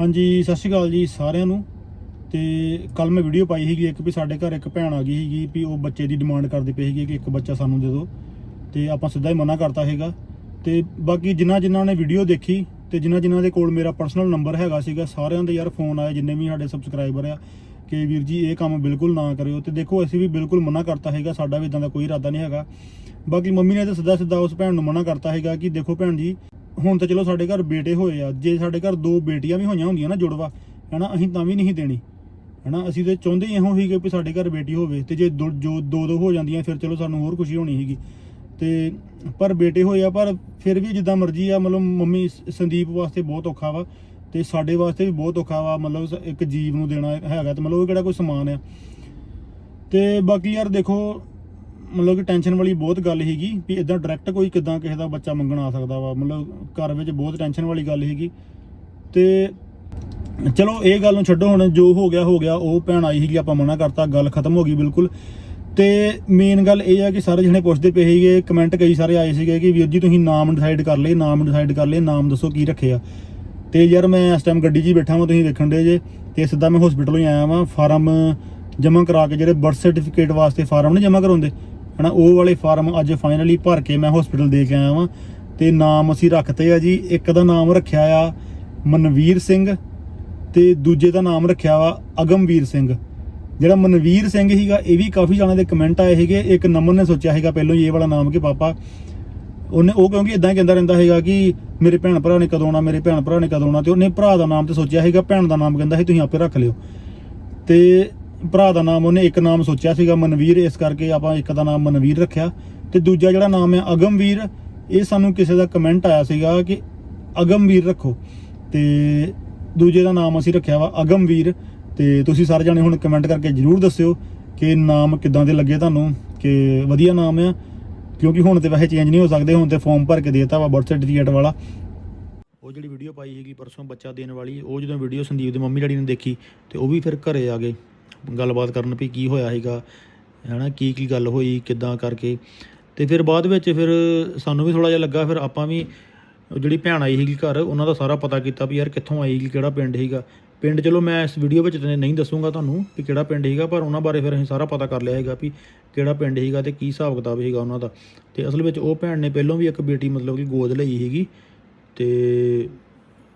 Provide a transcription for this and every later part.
ਹਾਂਜੀ, ਸਤਿ ਸ਼੍ਰੀ ਅਕਾਲ ਜੀ ਸਾਰਿਆਂ ਨੂੰ। ਤੇ ਕੱਲ ਮੈਂ ਵੀਡੀਓ ਪਾਈ ਸੀਗੀ ਇੱਕ ਵੀ ਸਾਡੇ ਘਰ ਇੱਕ ਭੈਣ ਆ ਗਈ ਸੀਗੀ ਵੀ ਉਹ ਬੱਚੇ ਦੀ ਡਿਮਾਂਡ ਕਰਦੀ ਪਈ ਸੀਗੀ ਕਿ ਇੱਕ ਬੱਚਾ ਸਾਨੂੰ ਦੇ ਦਿਓ। ਤੇ ਆਪਾਂ ਸਿੱਧਾ ਹੀ ਮਨਾ ਕਰਤਾ ਹੈਗਾ ਤੇ ਬਾਕੀ ਜਿਨ੍ਹਾਂ ਜਿਨ੍ਹਾਂ ਨੇ ਵੀਡੀਓ ਦੇਖੀ ਤੇ ਜਿਨ੍ਹਾਂ ਜਿਨ੍ਹਾਂ ਦੇ ਕੋਲ ਮੇਰਾ ਪਰਸਨਲ ਨੰਬਰ ਹੈਗਾ ਸੀਗਾ, ਸਾਰਿਆਂ ਦੇ ਯਾਰ ਫੋਨ ਆਏ, ਜਿੰਨੇ ਵੀ ਸਾਡੇ ਸਬਸਕ੍ਰਾਈਬਰ ਆ, ਕਿ ਵੀਰ ਜੀ ਇਹ ਕੰਮ ਬਿਲਕੁਲ ਨਾ ਕਰਿਓ। ਤੇ ਦੇਖੋ, ਅਸੀਂ ਵੀ ਬਿਲਕੁਲ ਮਨਾ ਕਰਤਾ ਹੈਗਾ ਸਾਡਾ ਵੀ ਇਦਾਂ ਦਾ ਕੋਈ ਇਰਾਦਾ ਨਹੀਂ ਹੈਗਾ। ਬਾਕੀ ਮੰਮੀ ਨੇ ਤਾਂ ਸਿੱਧਾ ਸਿੱਧਾ ਉਸ ਭੈਣ ਨੂੰ ਮਨਾ ਕਰਤਾ ਹੈਗਾ ਕਿ ਦੇਖੋ ਭੈਣ ਜੀ ਹੁਣ ਤਾਂ ਚਲੋ ਸਾਡੇ ਘਰ ਬੇਟੇ ਹੋਏ ਆ, ਜੇ ਸਾਡੇ ਘਰ ਦੋ ਬੇਟੀਆਂ ਵੀ ਹੋਈਆਂ ਹੁੰਦੀਆਂ ਨਾ ਜੁੜਵਾ, ਹੈਨਾ, ਅਸੀਂ ਤਾਂ ਵੀ ਨਹੀਂ ਦੇਣੀ, ਹੈਨਾ, ਅਸੀਂ ਤੇ ਚਾਹੁੰਦੇ ਹੀ ਇਹੋ ਸੀਗੇ ਵੀ ਸਾਡੇ ਘਰ ਬੇਟੀ ਹੋਵੇ, ਤੇ ਜੇ ਦੋ, ਜੋ ਦੋ ਦੋ ਹੋ ਜਾਂਦੀਆਂ, ਫਿਰ ਚਲੋ ਸਾਨੂੰ ਹੋਰ ਖੁਸ਼ੀ ਹੋਣੀ ਸੀਗੀ, ਤੇ ਪਰ ਬੇਟੇ ਹੋਏ ਆ, ਪਰ ਫਿਰ ਵੀ ਜਿੱਦਾਂ ਮਰਜ਼ੀ ਆ, ਮਤਲਬ ਮੰਮੀ ਸੰਦੀਪ ਵਾਸਤੇ ਬਹੁਤ ਔਖਾ ਵਾ, ਤੇ ਸਾਡੇ ਵਾਸਤੇ ਵੀ ਬਹੁਤ ਔਖਾ ਵਾ, ਮਤਲਬ ਸ- ਇੱਕ ਜੀਵ ਨੂੰ ਦੇਣਾ ਹੈਗਾ, ਤੇ ਮਤਲਬ ਉਹ ਕਿਹੜਾ ਕੋਈ ਸਮਾਨ ਆ, ਤੇ ਬਾਕੀ ਯਾਰ ਦੇਖੋ ਮਤਲਬ ਕਿ ਟੈਨਸ਼ਨ ਵਾਲੀ ਬਹੁਤ ਗੱਲ ਹੈਗੀ ਵੀ ਇਦਾਂ ਡਾਇਰੈਕਟ ਕੋਈ ਕਿਦਾਂ ਕਿਸੇ ਦਾ ਬੱਚਾ ਮੰਗਣ ਆ ਸਕਦਾ ਵਾ, ਮਤਲਬ ਘਰ ਵਿੱਚ ਬਹੁਤ ਟੈਨਸ਼ਨ ਵਾਲੀ ਗੱਲ ਹੈਗੀ ਤੇ ਚਲੋ ਇਹ ਗੱਲ ਨੂੰ ਛੱਡੋ ਹੁਣ, ਜੋ ਹੋ ਗਿਆ ਹੋ ਗਿਆ, ਉਹ ਭੈਣ ਆਈ ਸੀਗੀ, ਆਪਾਂ ਮਨਾ ਕਰਤਾ, ਗੱਲ ਖਤਮ ਹੋ ਗਈ ਬਿਲਕੁਲ। ਤੇ ਮੇਨ ਗੱਲ ਇਹ ਆ ਕਿ ਸਾਰੇ ਜਣੇ ਪੁੱਛਦੇ ਪਏ ਸੀਗੇ ਕਮੈਂਟ ਕਈ ਸਾਰੇ ਆਏ ਸੀਗੇ ਕਿ ਵੀਰ ਜੀ ਤੁਸੀਂ ਨਾਮ ਡਿਸਾਈਡ ਕਰ ਲਏ, ਨਾਮ ਡਿਸਾਈਡ ਕਰ ਲਏ, ਨਾਮ ਦੱਸੋ ਕੀ ਰੱਖਿਆ। ਤੇ ਯਾਰ ਮੈਂ ਇਸ ਟਾਈਮ ਗੱਡੀ 'ਚ ਹੀ ਬੈਠਾ ਹਾਂ ਤੁਸੀਂ ਦੇਖਣ ਦੇ ਜੇ, ਤੇ ਸਿੱਧਾ ਮੈਂ ਹਸਪੀਟਲੋਂ ਹੀ ਆਇਆ ਵਾਂ ਫਾਰਮ ਜਮ੍ਹਾਂ ਕਰਾ ਕੇ ਜਿਹੜੇ ਬਰਥ ਸਰਟੀਫਿਕੇਟ ਵਾਸਤੇ ਫਾਰਮ ਨਹੀਂ ਜਮ੍ਹਾਂ ਕਰਾਉਂਦੇ ਹਨਾ, ਉਹ ਵਾਲੇ ਫਾਰਮ ਅੱਜ ਫਾਈਨਲੀ ਭਰ ਕੇ ਮੈਂ ਹਸਪੀਟਲ ਦੇ ਕੇ ਆਇਆ ਵਾਂ। ਤੇ ਨਾਮ ਅਸੀਂ ਰੱਖਤੇ ਆ ਜੀ, ਇੱਕ ਦਾ ਨਾਮ ਰੱਖਿਆ ਆ ਮਨਵੀਰ ਸਿੰਘ ਤੇ ਦੂਜੇ ਦਾ ਨਾਮ ਰੱਖਿਆ ਵਾ ਅਗਮਵੀਰ ਸਿੰਘ। ਜਿਹੜਾ ਮਨਵੀਰ ਸਿੰਘ ਸੀਗਾ, ਇਹ ਵੀ ਕਾਫੀ ਜਾਣਿਆਂ ਦੇ ਕਮੈਂਟ ਆਏ ਸੀਗੇ। ਇੱਕ ਨਮਨ ਨੇ ਸੋਚਿਆ ਸੀਗਾ ਪਹਿਲਾਂ ਹੀ ਇਹ ਵਾਲਾ ਨਾਮ ਕਿ ਪਾਪਾ, ਉਹਨੇ ਉਹ ਕਿਉਂਕਿ ਇਦਾਂ ਕਹਿੰਦਾ ਰਹਿੰਦਾ ਹੈਗਾ ਕਿ ਮੇਰੇ ਭੈਣ ਭਰਾ ਨੇ ਕਦੋਂ ਆਉਣਾ, ਮੇਰੇ ਭੈਣ ਭਰਾ ਨੇ ਕਦੋਂ ਆਉਣਾ, ਤੇ ਉਹਨੇ ਭਰਾ ਦਾ ਨਾਮ ਤੇ ਸੋਚਿਆ ਸੀਗਾ, ਭੈਣ ਦਾ ਨਾਮ ਕਹਿੰਦਾ ਸੀ, ਤੁਸੀਂ ਆਪੇ ਰੱਖ ਲਿਓ। ਤੇ ਭਰਾ ਦਾ ਨਾਮ, ਉਹਨੇ ਇੱਕ ਨਾਮ ਸੋਚਿਆ ਸੀਗਾ, ਮਨਵੀਰ। ਇਸ ਕਰਕੇ ਆਪਾਂ ਇੱਕ ਦਾ ਨਾਮ ਮਨਵੀਰ ਰੱਖਿਆ। ਤੇ ਦੂਜਾ ਜਿਹੜਾ ਨਾਮ ਹੈ ਅਗਮਵੀਰ, ਇਹ ਸਾਨੂੰ ਕਿਸੇ ਦਾ ਕਮੈਂਟ ਆਇਆ ਸੀਗਾ ਕਿ ਅਗਮਵੀਰ ਰੱਖੋ। ਤੇ ਦੂਜੇ ਦਾ ਨਾਮ ਅਸੀਂ ਰੱਖਿਆ ਵਾ ਅਗਮਵੀਰ। ਤੇ ਤੁਸੀਂ ਸਾਰੇ ਜਾਣੇ ਹੁਣ ਕਮੈਂਟ ਕਰਕੇ ਜਰੂਰ ਦੱਸਿਓ ਕਿ ਨਾਮ ਕਿੱਦਾਂ ਦੇ ਲੱਗੇ ਤੁਹਾਨੂੰ, ਕਿ ਵਧੀਆ ਨਾਮ ਆ। ਕਿਉਂਕਿ ਹੁਣ ਤੇ ਵੈਸੇ ਚੇਂਜ ਨਹੀਂ ਹੋ ਸਕਦੇ, ਹੁਣ ਤੇ ਫਾਰਮ ਭਰ ਕੇ ਦੇਤਾ ਵਾ ਬਰਥ ਸਰਟੀਫਿਕੇਟ ਵਾਲਾ। ਉਹ ਜਿਹੜੀ ਵੀਡੀਓ ਪਾਈ ਸੀਗੀ ਪਰਸੋਂ ਬੱਚਾ ਦੇਣ ਵਾਲੀ, ਉਹ ਜਦੋਂ ਵੀਡੀਓ ਸੰਦੀਪ ਦੇ ਮੰਮੀ ਡੈਡੀ ਨੇ ਦੇਖੀ, ਤੇ ਉਹ ਵੀ ਫਿਰ ਘਰੇ ਆ ਗਏ। ਗੱਲਬਾਤ ਕਰਨ ਵੀ ਕੀ ਹੋਇਆ ਸੀਗਾ, ਹੈਨਾ, ਕੀ ਕੀ ਗੱਲ ਹੋਈ, ਕਿੱਦਾਂ ਕਰਕੇ। ਤੇ ਫਿਰ ਬਾਅਦ ਵਿੱਚ ਫਿਰ ਸਾਨੂੰ ਵੀ ਥੋੜਾ ਜਿਹਾ ਲੱਗਾ, ਫਿਰ ਆਪਾਂ ਵੀ ਜਿਹੜੀ ਭੈਣ ਆਈ ਸੀਗੀ ਘਰ, ਉਹਨਾਂ ਦਾ ਸਾਰਾ ਪਤਾ ਕੀਤਾ ਵੀ ਯਾਰ ਕਿੱਥੋਂ ਆਈ ਕਿਹੜਾ ਪਿੰਡ ਸੀਗਾ। ਪਿੰਡ ਚਲੋ ਮੈਂ ਇਸ ਵੀਡੀਓ ਵਿੱਚ ਨਹੀਂ ਦੱਸੂਗਾ ਤੁਹਾਨੂੰ ਵੀ ਕਿਹੜਾ ਪਿੰਡ ਸੀਗਾ, ਪਰ ਉਹਨਾਂ ਬਾਰੇ ਫਿਰ ਅਸੀਂ ਸਾਰਾ ਪਤਾ ਕਰ ਲਿਆ ਹੈਗਾ ਵੀ ਕਿਹੜਾ ਪਿੰਡ ਸੀਗਾ ਤੇ ਕੀ ਹਿਸਾਬ ਕਿਤਾਬ ਸੀਗਾ ਉਹਨਾਂ ਦਾ। ਤੇ ਅਸਲ ਵਿੱਚ ਉਹ ਭੈਣ ਨੇ ਪਹਿਲਾਂ ਵੀ ਇੱਕ ਬੇਟੀ ਮਤਲਬ ਕਿ ਗੋਦ ਲਈ ਸੀਗੀ, ਤੇ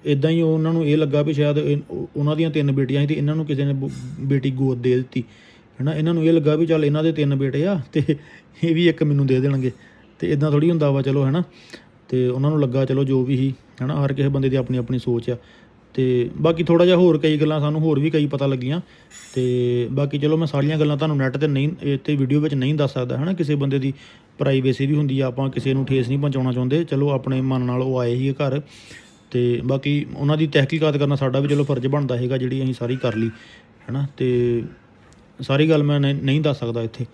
ਇਦਾਂ ਹੀ ਉਹਨਾਂ ਨੂੰ ਇਹ ਲੱਗਾ ਵੀ ਸ਼ਾਇਦ ਉਹਨਾਂ ਦੀਆਂ ਤਿੰਨ ਬੇਟੀਆਂ ਸੀ ਤੇ ਇਹਨਾਂ ਨੂੰ ਕਿਸੇ ਨੇ ਬੇਟੀ ਗੋਦ ਦੇ ਦਿੱਤੀ। ਹੈਨਾ, ਇਹਨਾਂ ਨੂੰ ਇਹ ਲੱਗਾ ਵੀ ਚੱਲ ਇਹਨਾਂ ਦੇ ਤਿੰਨ ਬੇਟੇ ਆ ਤੇ ਇਹ ਵੀ ਇੱਕ ਮੈਨੂੰ ਦੇ ਦੇਣਗੇ। ਤੇ ਇਦਾਂ ਥੋੜੀ ਹੁੰਦਾ ਵਾ, ਚਲੋ, ਹੈਨਾ। ਤੇ ਉਹਨਾਂ ਨੂੰ ਲੱਗਾ, ਚਲੋ, ਜੋ ਵੀ ਸੀ, ਹੈਨਾ, ਹਰ ਕਿਸੇ ਬੰਦੇ ਦੀ ਆਪਣੀ ਆਪਣੀ ਸੋਚ ਆ। ਤੇ ਬਾਕੀ ਥੋੜਾ ਜਿਹਾ ਹੋਰ ਕਈ ਗੱਲਾਂ ਸਾਨੂੰ ਹੋਰ ਵੀ ਕਈ ਪਤਾ ਲੱਗੀਆਂ। ਤੇ ਬਾਕੀ ਚਲੋ, ਮੈਂ ਸਾਰੀਆਂ ਗੱਲਾਂ ਤੁਹਾਨੂੰ ਨੈਟ ਤੇ ਨਹੀਂ, ਇਹ ਤੇ ਵੀਡੀਓ ਵਿੱਚ ਨਹੀਂ ਦੱਸ ਸਕਦਾ, ਹੈਨਾ। ਕਿਸੇ ਬੰਦੇ ਦੀ ਪ੍ਰਾਈਵੇਸੀ ਵੀ ਹੁੰਦੀ ਆ, ਆਪਾਂ ਕਿਸੇ ਨੂੰ ਠੇਸ ਨਹੀਂ ਪਹੁੰਚਾਉਣਾ ਚਾਹੁੰਦੇ। ਚਲੋ, ਆਪਣੇ ਮਨ ਨਾਲ ਉਹ ਆਏ ਹੀ ਘਰ। ਤੇ ਬਾਕੀ ਉਹਨਾਂ ਦੀ ਤਹਿਕੀਕਾਤ ਕਰਨਾ ਸਾਡਾ ਵੀ ਚਲੋ ਫਰਜ਼ ਬਣਦਾ ਹੈਗਾ, ਜਿਹੜੀ ਅਸੀਂ ਸਾਰੀ ਕਰ ਲਈ, ਹੈਨਾ? ਤੇ ਸਾਰੀ ਗੱਲ ਮੈਂ ਨਹੀਂ ਦੱਸ ਸਕਦਾ ਇੱਥੇ।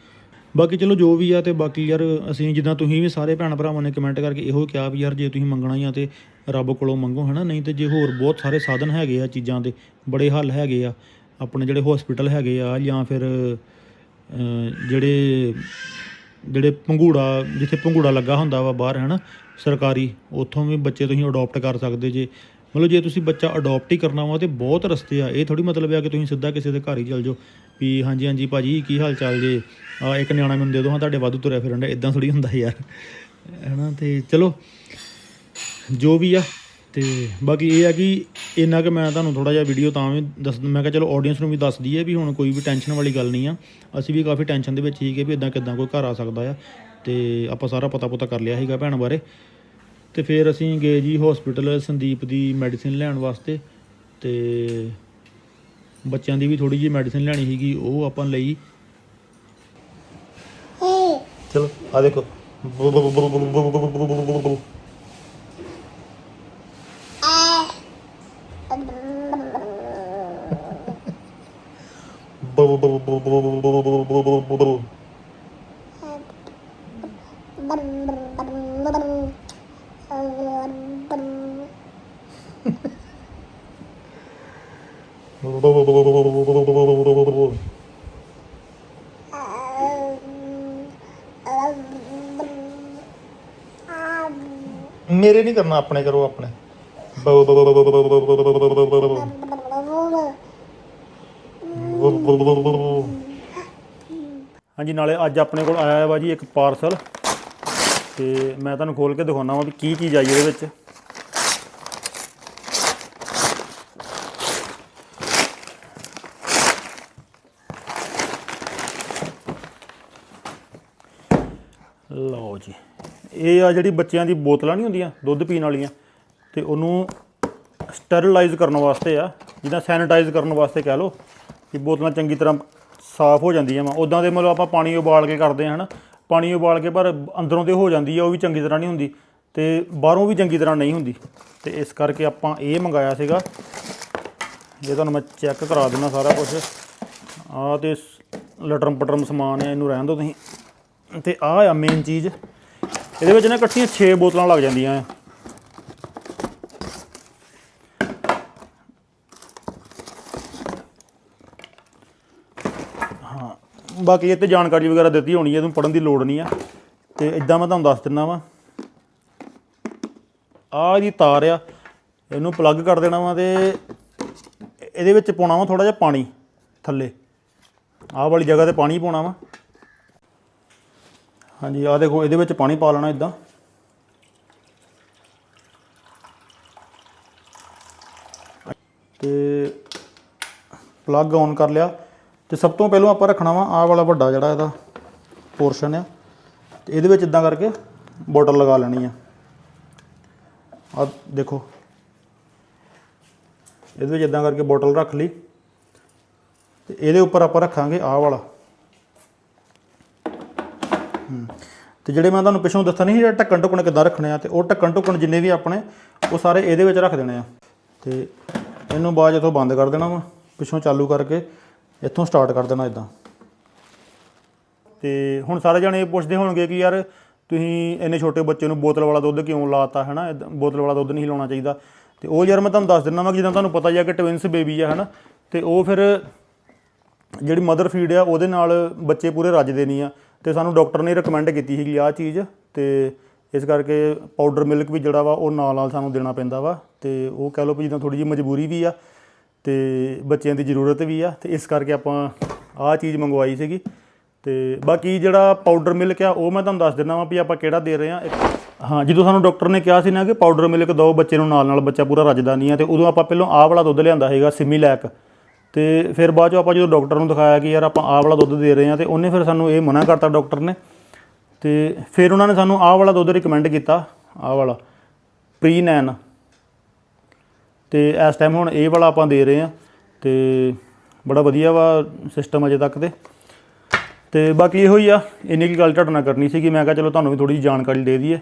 ਬਾਕੀ ਚਲੋ ਜੋ ਵੀ ਆ ਤੇ ਬਾਕੀ ਯਾਰ ਅਸੀਂ ਜਿੱਦਾਂ ਤੁਸੀਂ ਵੀ ਸਾਰੇ ਭੈਣ ਭਰਾਵਾਂ ਨੇ ਕਮੈਂਟ ਕਰਕੇ ਇਹੋ ਕਿਹਾ ਵੀ ਯਾਰ ਜੇ ਤੁਸੀਂ ਮੰਗਣਾ ਹੀ ਆ ਤੇ ਰੱਬ ਕੋਲੋਂ ਮੰਗੋ, ਹਨਾ? ਨਹੀਂ ਤੇ ਜੇ ਹੋਰ ਬਹੁਤ ਸਾਰੇ ਸਾਧਨ ਹੈਗੇ ਆ ਚੀਜ਼ਾਂ ਦੇ, ਬੜੇ ਹੱਲ ਹੈਗੇ ਆ, ਆਪਣੇ ਜਿਹੜੇ ਹਸਪੀਟਲ ਹੈਗੇ ਆ ਜਾਂ ਫਿਰ ਜਿਹੜੇ ਜਿਹੜੇ ਪੰਘੂੜਾ, ਜਿੱਥੇ ਪੰਘੂੜਾ ਲੱਗਾ ਹੁੰਦਾ ਵਾ ਬਾਹਰ, ਹਨਾ, ਸਰਕਾਰੀ, ਉੱਥੋਂ ਵੀ ਬੱਚੇ ਤੁਸੀਂ ਅਡਾਪਟ ਕਰ ਸਕਦੇ ਜੇ। ਮਤਲਬ ਜੇ ਤੁਸੀਂ ਬੱਚਾ ਅਡਾਪਟ ਹੀ ਕਰਨਾ ਵਾ ਤੇ ਬਹੁਤ ਰਸਤੇ ਆ। ਇਹ ਥੋੜੀ ਮਤਲਬ ਆ ਕਿ ਤੁਸੀਂ ਸਿੱਧਾ ਕਿਸੇ ਦੇ ਘਰ ਹੀ ਚਲ ਜਾਓ ਵੀ ਹਾਂਜੀ ਹਾਂਜੀ ਭਾਜੀ, ਕੀ ਹਾਲ ਚਾਲ ਜੇ? ਆ, ਇੱਕ ਨਿਆਣਾ ਮੈਨੂੰ ਦੇ ਦਿਓ, ਹਾਂ, ਤੁਹਾਡੇ ਵਾਧੂ ਤੁਰਿਆ ਫਿਰਨ ਦਾ ਇਦਾਂ ਥੋੜੀ ਹੁੰਦਾ ਯਾਰ, ਹਨਾ, ਤੇ ਚਲੋ, ਜੋ ਵੀ ਆ ਤੇ ਬਾਕੀ ਇਹ ਆ ਕਿ ਇੰਨਾ ਕਿ ਮੈਂ ਤੁਹਾਨੂੰ ਥੋੜਾ ਜਿਹਾ ਵੀਡੀਓ ਤਾਂ ਵੀ ਦੱਸ ਮੈਂ ਕਿਹਾ ਚਲੋ ਆਡੀਅנס ਨੂੰ ਵੀ ਦੱਸ ਦਈਏ ਵੀ ਹੁਣ ਕੋਈ ਵੀ ਟੈਨਸ਼ਨ ਵਾਲੀ ਗੱਲ ਨਹੀਂ ਆ। ਅਸੀਂ ਵੀ ਕਾਫੀ ਟੈਨਸ਼ਨ ਦੇ ਵਿੱਚ ਸੀਗੇ ਵੀ ਇਦਾਂ ਕਿਦਾਂ ਕੋਈ ਘਰ ਆ ਸਕਦਾ ਆ। ਤੇ ਆਪਾਂ ਸਾਰਾ ਪਤਾ ਪੁਤਾ ਕਰ ਲਿਆ ਸੀਗਾ ਭੈਣ ਬਾਰੇ। ਤੇ ਫਿਰ ਅਸੀਂ ਗਏ ਜੀ ਹਸਪੀਟਲ ਸੰਦੀਪ ਦੀ ਮੈਡੀਸਿਨ ਲੈਣ ਵਾਸਤੇ। ਤੇ ਬੱਚਿਆਂ ਦੀ ਵੀ ਥੋੜੀ ਜਿਹੀ ਮੈਡੀਸਿਨ ਲੈਣੀ ਸੀਗੀ ਉਹ ਆਪਾਂ ਲਈ। ਚਲੋ ਆ ਦੇਖੋ। ਮੇਰੇ ਨਹੀਂ ਕਰਨਾ ਆਪਣੇ ਕਰੋ ਆਪਣੇ। ਹਾਂਜੀ, ਨਾਲੇ ਅੱਜ ਆਪਣੇ ਕੋਲ ਆਇਆ ਵਾ ਜੀ ਇੱਕ ਪਾਰਸਲ। ਤੇ ਮੈਂ ਤੁਹਾਨੂੰ ਖੋਲ ਕੇ ਦਿਖਾਉਣਾ ਵਾ ਵੀ ਕੀ ਚੀਜ਼ ਆਈ ਇਹਦੇ ਵਿੱਚ। ਲਓ ਜੀ, ਇਹ ਆ ਜਿਹੜੀ ਬੱਚਿਆਂ ਦੀ ਬੋਤਲਾਂ ਨਹੀਂ ਹੁੰਦੀਆਂ, ਦੁੱਧ ਪੀਣ ਵਾਲੀਆਂ, ਤੇ ਉਹਨੂੰ ਸਟਰਲਾਈਜ਼ ਕਰਨ ਵਾਸਤੇ ਆ, ਜਿੱਦਾਂ ਸੈਨੀਟਾਈਜ਼ ਕਰਨ ਵਾਸਤੇ ਕਹਿ ਲਓ ਕਿ ਬੋਤਲਾਂ ਚੰਗੀ ਤਰ੍ਹਾਂ ਸਾਫ਼ ਹੋ ਜਾਂਦੀਆਂ ਵਾ ਉਦਾਂ ਦੇ ਮਤਲਬ ਆਪਾਂ ਪਾਣੀ ਉਬਾਲ ਕੇ ਕਰਦੇ ਹਾਂ ਹਨਾ। ਪਾਣੀ ਉਬਾਲ ਕੇ ਪਰ ਅੰਦਰੋਂ ਤੇ ਹੋ ਜਾਂਦੀ ਆ, ਉਹ ਵੀ ਚੰਗੀ ਤਰ੍ਹਾਂ ਨਹੀਂ ਹੁੰਦੀ। ਤੇ ਬਾਹਰੋਂ ਵੀ ਚੰਗੀ ਤਰ੍ਹਾਂ ਨਹੀਂ ਹੁੰਦੀ। ਤੇ ਇਸ ਕਰਕੇ ਆਪਾਂ ਇਹ ਮੰਗਾਇਆ ਸੀਗਾ। ਜੇ ਤੁਹਾਨੂੰ ਮੈਂ ਚੈੱਕ ਕਰਾ ਦਿੰਦਾ ਸਾਰਾ ਕੁਝ ਆ ਤੇ ਲਟਰਮ ਪਟਰਮ ਸਮਾਨ ਹੈ ਇਹਨੂੰ ਰਹਿਣ ਦਿਓ ਤੁਸੀਂ। ਤੇ ਆਹ ਆ ਮੇਨ ਚੀਜ਼। ਇਹਦੇ ਵਿੱਚ ਨਾ ਇਕੱਠੀਆਂ 6 ਬੋਤਲਾਂ ਲੱਗ ਜਾਂਦੀਆਂ ਆ। ਬਾਕੀ ਇਹ ਤੇ ਜਾਣਕਾਰੀ ਵਗੈਰਾ ਦਿੱਤੀ ਹੋਣੀ ਹੈ ਇਹਨੂੰ ਪੜਨ ਦੀ ਲੋੜ ਨਹੀਂ ਆ। ਤੇ ਇਦਾਂ ਮੈਂ ਤੁਹਾਨੂੰ ਦੱਸ ਦਿੰਦਾ ਵਾਂ। ਆਹ ਇਹਦੀ ਤਾਰ ਆ, ਇਹਨੂੰ ਪਲੱਗ ਕਰ ਦੇਣਾ ਵਾ ਤੇ ਇਹਦੇ ਵਿੱਚ ਪਾਉਣਾ ਵਾ ਥੋੜਾ ਜਿਹਾ ਪਾਣੀ ਥੱਲੇ। ਆਹ ਵਾਲੀ ਜਗ੍ਹਾ ਤੇ ਪਾਣੀ ਪਾਉਣਾ ਵਾ। ਹਾਂਜੀ, ਆਹ ਦੇਖੋ, ਇਹਦੇ ਵਿੱਚ ਪਾਣੀ ਪਾ ਲੈਣਾ ਇਦਾਂ ਤੇ ਪਲੱਗ ਔਨ ਕਰ ਲਿਆ। ਤੇ ਸਭ ਤੋਂ ਪਹਿਲਾਂ ਆਪਾਂ ਰੱਖਣਾ ਵਾ ਆਹ ਵਾਲਾ ਵੱਡਾ ਜਿਹੜਾ ਇਹਦਾ ਪੋਰਸ਼ਨ ਆ। ਤੇ ਇਹਦੇ ਵਿੱਚ ਇਦਾਂ ਕਰਕੇ ਬੋਟਲ ਲਗਾ ਲੈਣੀ ਆ। ਆ ਦੇਖੋ। ਇਹਦੇ ਵਿੱਚ ਇਦਾਂ ਕਰਕੇ ਬੋਟਲ ਰੱਖ ਲਈ। ਤੇ ਇਹਦੇ ਉੱਪਰ ਆਪਾਂ ਰੱਖਾਂਗੇ ਆਹ ਵਾਲਾ। ਹੂੰ। ਤੇ ਜਿਹੜੇ ਮੈਂ ਤੁਹਾਨੂੰ ਪਿੱਛੋਂ ਦੱਸਿਆ ਨਹੀਂ ਸੀ, ਜਿਹੜਾ ਢੱਕਣ ਢੁੱਕਣ ਕਿੱਦਾਂ ਰੱਖਣੇ ਆ, ਤੇ ਉਹ ਢੱਕਣ ਢੁੱਕਣ ਜਿੰਨੇ ਵੀ ਆਪਣੇ, ਉਹ ਸਾਰੇ ਇਹਦੇ ਵਿੱਚ ਰੱਖ ਦੇਣੇ ਆ। ਤੇ ਇਹਨੂੰ ਬਾਅਦ 'ਚ ਇੱਥੋਂ ਬੰਦ ਕਰ ਦੇਣਾ ਵਾ। ਪਿੱਛੋਂ ਚਾਲੂ ਕਰਕੇ ਇੱਥੋਂ ਸਟਾਰਟ ਕਰ ਦੇਣਾ ਇਦਾਂ ਤੇ ਹੁਣ ਸਾਰੇ ਜਣੇ ਇਹ ਪੁੱਛਦੇ ਹੋਣਗੇ ਕਿ ਯਾਰ ਤੁਸੀਂ ਇੰਨੇ ਛੋਟੇ ਬੱਚੇ ਨੂੰ ਬੋਤਲ ਵਾਲਾ ਦੁੱਧ ਕਿਉਂ ਲਾਤਾ ਹੈ ਨਾ ਏਦਾਂ ਬੋਤਲ ਵਾਲਾ ਦੁੱਧ ਨਹੀਂ ਲਾਉਣਾ ਚਾਹੀਦਾ। ਤੇ ਉਹ ਯਾਰ ਮੈਂ ਤੁਹਾਨੂੰ ਦੱਸ ਦਿੰਦਾ ਵਾਂ ਕਿ ਜਿੱਦਾਂ ਤੁਹਾਨੂੰ ਪਤਾ ਹੀ ਆ ਕਿ ਟਵਿੰਸ ਬੇਬੀ ਆ ਹੈ ਨਾ ਤੇ ਉਹ ਫਿਰ ਜਿਹੜੀ ਮਦਰ ਫੀਡ ਆ, ਉਹਦੇ ਨਾਲ ਬੱਚੇ ਪੂਰੇ ਰੱਜਦੇ ਨਹੀਂ ਆ। ਤੇ ਸਾਨੂੰ ਡਾਕਟਰ ਨੇ ਰეკਮੈਂਡ ਕੀਤੀ ਸੀਗੀ ਆਹ ਚੀਜ਼। ਤੇ ਇਸ ਕਰਕੇ ਪਾਊਡਰ ਮਿਲਕ ਵੀ ਜਿਹੜਾ ਵਾ, ਉਹ ਨਾਲ ਨਾਲ ਸਾਨੂੰ ਦੇਣਾ ਪੈਂਦਾ ਵਾ। ਤੇ ਉਹ ਕਹਿ ਲਓ ਵੀ ਜਿੱਦਾਂ ਥੋੜੀ ਜਿਹੀ ਮਜਬੂਰੀ ਵੀ ਆ। ਤੇ ਬੱਚਿਆਂ ਦੀ ਜ਼ਰੂਰਤ ਵੀ ਆ ਤੇ ਇਸ ਕਰਕੇ ਆਪਾਂ ਆਹ ਚੀਜ਼ ਮੰਗਵਾਈ ਸੀਗੀ ਤੇ ਬਾਕੀ ਜਿਹੜਾ ਪਾਊਡਰ ਮਿਲਕ ਆ, ਉਹ ਮੈਂ ਤੁਹਾਨੂੰ ਦੱਸ ਦਿੰਦਾ ਵਾਂ ਵੀ ਆਪਾਂ ਕਿਹੜਾ ਦੇ ਰਹੇ ਆ। ਹਾਂ, ਜਦੋਂ ਸਾਨੂੰ ਡਾਕਟਰ ਨੇ ਕਿਹਾ ਸੀ ਨਾ ਕਿ ਪਾਊਡਰ ਮਿਲਕ ਦਿਓ ਬੱਚੇ ਨੂੰ ਨਾਲ ਨਾਲ ਬੱਚਾ ਪੂਰਾ ਰੱਜਦਾ ਨਹੀਂ ਆ ਤੇ ਉਦੋਂ ਆਪਾਂ ਪਹਿਲਾਂ ਆਹ ਵਾਲਾ ਦੁੱਧ ਲਿਆਂਦਾ ਸੀਗਾ ਸਿਮੀ ਲੈਕ ਤੇ ਫਿਰ ਬਾਅਦ ਚੋਂ ਆਪਾਂ ਜਦੋਂ ਡਾਕਟਰ ਨੂੰ ਦਿਖਾਇਆ ਕਿ ਯਾਰ ਆਪਾਂ ਆਹ ਵਾਲਾ ਦੁੱਧ ਦੇ ਰਹੇ ਆ ਤੇ ਉਹਨੇ ਫਿਰ ਸਾਨੂੰ ਇਹ ਮਨਾ ਕਰਤਾ ਡਾਕਟਰ ਨੇ। ਤੇ ਫਿਰ ਉਹਨਾਂ ਨੇ ਸਾਨੂੰ ਆਹ ਵਾਲਾ ਦੁੱਧ ਰਿਕਮੈਂਡ ਕੀਤਾ, ਆਹ ਵਾਲਾ ਪ੍ਰੀ ਨੈਨ ਤੇ ਇਸ ਟਾਈਮ ਹੁਣ ਇਹ ਵਾਲਾ ਆਪਾਂ ਦੇ ਰਹੇ ਆ ਤੇ ਬੜਾ ਵਧੀਆ ਵਾ ਸਿਸਟਮ ਅਜੇ ਤੱਕ ਤੇ। ਤੇ ਬਾਕੀ ਇਹੋ ਹੀ ਆ, ਇੰਨੀ ਕੀ ਗੱਲ ਤੁਹਾਡੇ ਨਾਲ ਕਰਨੀ ਸੀਗੀ, ਮੈਂ ਕਿਹਾ ਚਲੋ ਤੁਹਾਨੂੰ ਵੀ ਥੋੜੀ ਜਿਹੀ ਜਾਣਕਾਰੀ ਦੇ ਦਈਏ।